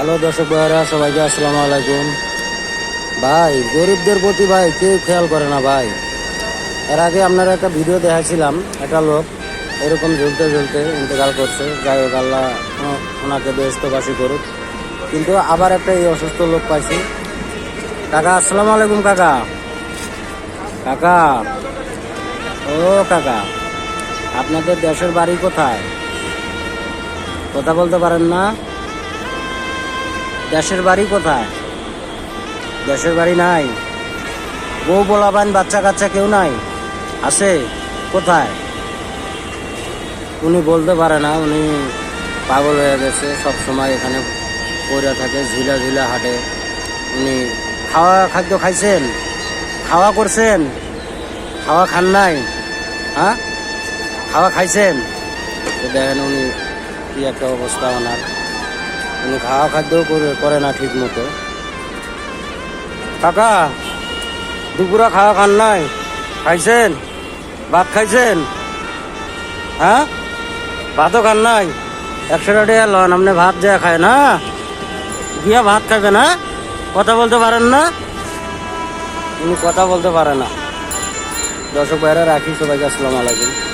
Hello দর্শক ভাইরা সবাইকে আসসালামু আলাইকুম। ভাই, গরিবদের প্রতি ভাই, কেউ খেয়াল করে না ভাই। এর আগে আপনারা একটা ভিডিও দেখাছিলাম একটা লোক এরকম ঝুলতে ঝুলতে ইন্তেকাল করছে, যাই হোক আল্লাহ ওনাকে ব্যস্তবাসী করুক। কিন্তু আবার একটা এই অসুস্থ লোক পাইছি। কাকা, আসসালামু আলাইকুম কাকা। কাকা, ও কাকা, আপনাদের দেশের বাড়ি কোথায়? কথা বলতে পারেন না? দেশের বাড়ি কোথায়? দেশের বাড়ি নাই। বউ বলাবান, বাচ্চা কাচ্চা কেউ নাই। আছে? কোথায়? উনি বলতে পারে না। উনি পাগল হয়ে গেছে। সব সময় এখানে পড়ে থাকে, ঝিলা ঝিলা হাটে। উনি খাওয়া খাদ্য খাইছেন? খাওয়া করছেন? খাওয়া খান নাই? হ্যাঁ? খাওয়া খাইছেন? দেখেন উনি কি একটা অবস্থা ওনার। উনি খাওয়া খাদ্যও করে করে না ঠিক মতো কাকা, দুপুরা খাওয়া খান নাই? খাইছেন? ভাত খাইছেন? হ্যাঁ? ভাতও খান নাই? একশো টাকা লন, আপনি ভাত দেয়া খায় না? গিয়া ভাত খাবে না কথা বলতে পারেন না? উনি কথা বলতে পারে না। দর্শক ভাইরা রাখি সবাইকে, আসসালামু আলাইকুম।